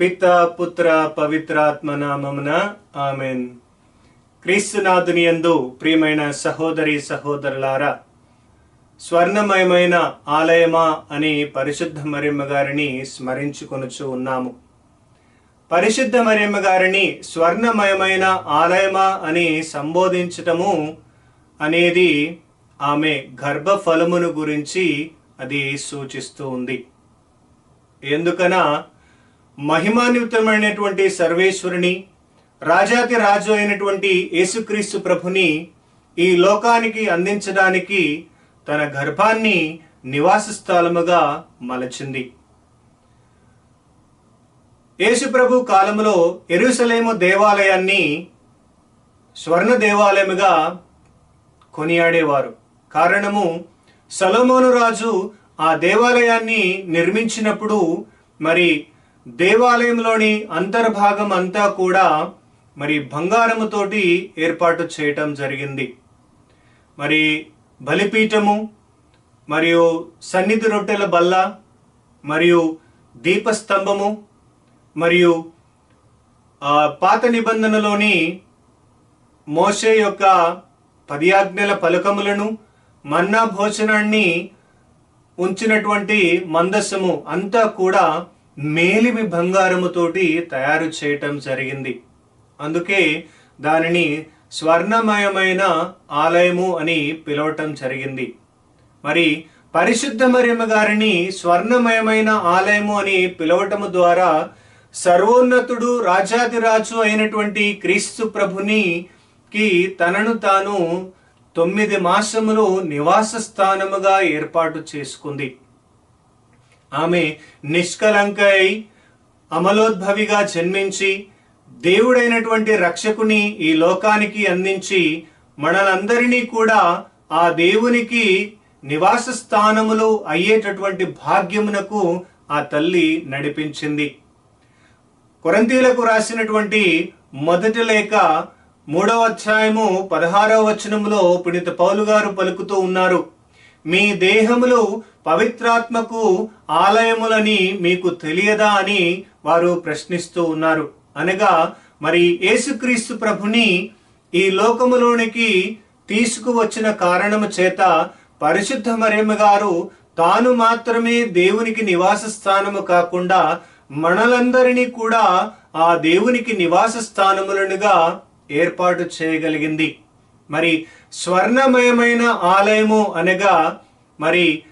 పిత పుత్ర పవిత్రాత్మ నామమున ఆమెన్. క్రీస్తునాథుని యందు ప్రియమైన సహోదరి సహోదరులారా స్వర్ణమయమైన ఆలయమా అని పరిశుద్ధ మరియమ్మ గారిని స్మరించుకొనుచు ఉన్నాము. పరిశుద్ధ మరియమ్మ గారిని స్వర్ణమయమైన ఆలయమా అని సంబోధించటము అనేది ఆమె గర్భఫలమును గురించి అది సూచిస్తూ ఉంది. ఎందుకనా? మహిమాన్వితమైనటువంటి సర్వేశ్వరుని రాజాతి రాజు అయినటువంటి యేసుక్రీస్తు ప్రభుని ఈ లోకానికి అందించడానికి తన గర్భాన్ని నివాస స్థలముగా మలచింది. యేసుప్రభు ప్రభు కాలములో ఎరుసలేము దేవాలయాన్ని స్వర్ణ దేవాలయముగా కొనియాడేవారు. కారణము సలోమోను రాజు ఆ దేవాలయాన్ని నిర్మించినప్పుడు మరి దేవాలయంలోని అంతర్భాగం అంతా కూడా మరి బంగారముతోటి ఏర్పాటు చేయటం జరిగింది. మరి బలిపీఠము మరియు సన్నిధి రొట్టెల బల్ల మరియు దీపస్తంభము మరియు పాత నిబంధనలోని మోషే యొక్క పదియాజ్ఞల ఆజ్ఞల పలకములను మన్నా భోజనాన్ని ఉంచినటువంటి మందస్సము అంతా కూడా మేలిమి బంగారముతోటి తయారు చేయటం జరిగింది. అందుకే దానిని స్వర్ణమయమైన ఆలయము అని పిలవటం జరిగింది. మరి పరిశుద్ధ మరియమ్మ గారిని స్వర్ణమయమైన ఆలయము అని పిలవటము ద్వారా సర్వోన్నతుడు రాజాదిరాజు అయినటువంటి క్రీస్తు ప్రభుని కి తనను తాను తొమ్మిది మాసములు నివాస స్థానముగా ఏర్పాటు చేసుకుంది. ఆమె నిష్కలంకై అమలోద్భవిగా జన్మించి దేవుడైనటువంటి రక్షకుని ఈ లోకానికి అందించి మనలందరినీ కూడా ఆ దేవునికి నివాస స్థానములు అయ్యేటటువంటి భాగ్యమునకు ఆ తల్లి నడిపించింది. కొరంతీలకు రాసినటువంటి మొదటి లేఖ మూడవ అధ్యాయము పదహారవ వచనములో పుణిత పౌలు గారు పలుకుతూ ఉన్నారు. మీ దేహములు పవిత్రాత్మకు ఆలయములని మీకు తెలియదా అని వారు ప్రశ్నిస్తూ ఉన్నారు. అనగా మరి యేసుక్రీస్తు ప్రభుని ఈ లోకములోనికి తీసుకువచ్చిన కారణము చేత పరిశుద్ధ మరేమ గారు తాను మాత్రమే దేవునికి నివాస స్థానము కాకుండా మనలందరినీ కూడా ఆ దేవునికి నివాస స్థానములనుగా ఏర్పాటు చేయగలిగింది. మరి స్వర్ణమయమైన ఆలయము అనగా మరి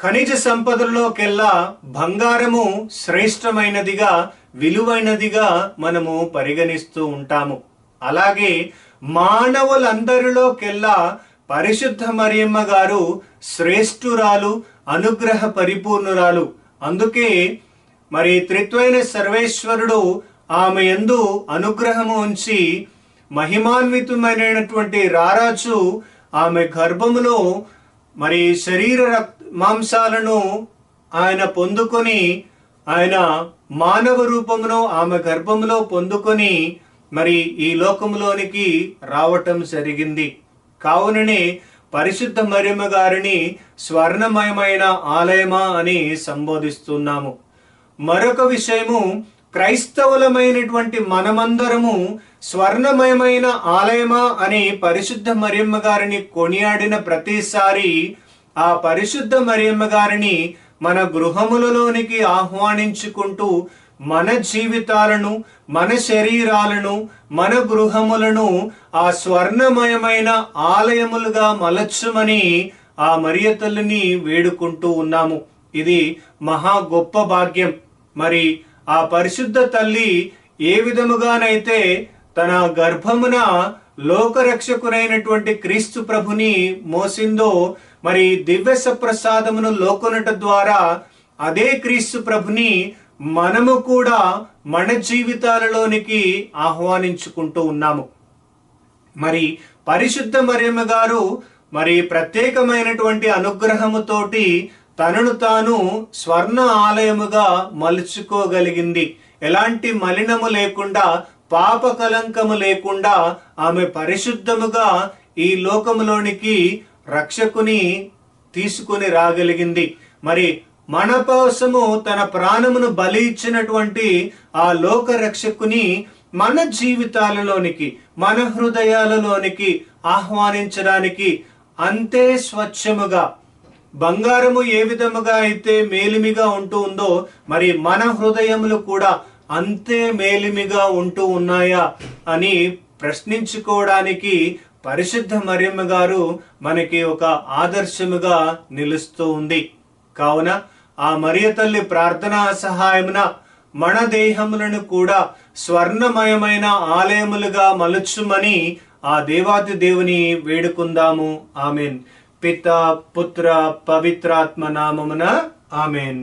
ఖనిజ సంపదల్లోకెల్లా బంగారము శ్రేష్టమైనదిగా విలువైనదిగా మనము పరిగణిస్తూ ఉంటాము. అలాగే మానవులందరిలోకెల్లా పరిశుద్ధ మరియమ్మ గారు శ్రేష్ఠురాలు అనుగ్రహ పరిపూర్ణురాలు. అందుకే మరి త్రిత్వైన సర్వేశ్వరుడు ఆమె యందు అనుగ్రహము ఉంచి మహిమాన్వితమైనటువంటి రారాజు ఆమె గర్భములో మరి శరీర మాంసాలను ఆయన పొందుకొని ఆయన మానవ రూపమును ఆమె గర్భములో పొందుకొని మరి ఈ లోకములోనికి రావటం జరిగింది. కావుననే పరిశుద్ధ మరియమ్మ గారిని స్వర్ణమయమైన ఆలయమా అని సంబోధిస్తున్నాము. మరొక విషయము క్రైస్తవులమైనటువంటి మనమందరము స్వర్ణమయమైన ఆలయమా అని పరిశుద్ధ మరియమ్మ గారిని కొనియాడిన ప్రతిసారి ఆ పరిశుద్ధ మరియమ్మ గారిని మన గృహములలోనికి ఆహ్వానించుకుంటూ మన జీవితాలను మన శరీరాలను మన గృహములను ఆ స్వర్ణమయమైన ఆలయములుగా మలచ్చుమని ఆ మరియ తల్లిని వేడుకుంటూ ఉన్నాము. ఇది మహా గొప్ప భాగ్యం. మరి ఆ పరిశుద్ధ తల్లి ఏ విధముగానైతే తన గర్భమున లోకరక్షకునైనటువంటి క్రీస్తు ప్రభుని మోసిందో మరి దివ్య సప్రసాదమును లోకొనట ద్వారా అదే క్రీస్తు ప్రభుని మనము కూడా మన జీవితాలలోనికి ఆహ్వానించుకుంటూ ఉన్నాము. మరి పరిశుద్ధ మరియమ్మ గారు మరి ప్రత్యేకమైనటువంటి అనుగ్రహముతోటి తనను తాను స్వర్ణ ఆలయముగా మలుచుకోగలిగింది. ఎలాంటి మలినము లేకుండా పాప కలంకము లేకుండా ఆమె పరిశుద్ధముగా ఈ లోకములోనికి రక్షకుని తీసుకొని రాగలిగింది. మరి మన కోసము తన ప్రాణమును బలి ఇచ్చినటువంటి ఆ లోక రక్షకుని మన జీవితాలలోనికి మన హృదయాలలోనికి ఆహ్వానించడానికి అంతే స్వచ్ఛముగా బంగారము ఏ విధముగా అయితే మేలిమిగా ఉంటూ ఉందో మరి మన హృదయములు కూడా అంతే మేలిమిగా ఉంటూ ఉన్నాయా అని ప్రశ్నించుకోవడానికి పరిశుద్ధ మరియమ్మ గారు మనకి ఒక ఆదర్శముగా నిలుస్తూ ఉంది. కావున ఆ మరియ తల్లి ప్రార్థనా సహాయమున మన దేహములను కూడా స్వర్ణమయమైన ఆలయములుగా మలుచుమని ఆ దేవాతి దేవుని వేడుకుందాము. ఆమెన్. పిత పుత్ర పవిత్రాత్మ నామమున ఆమెన్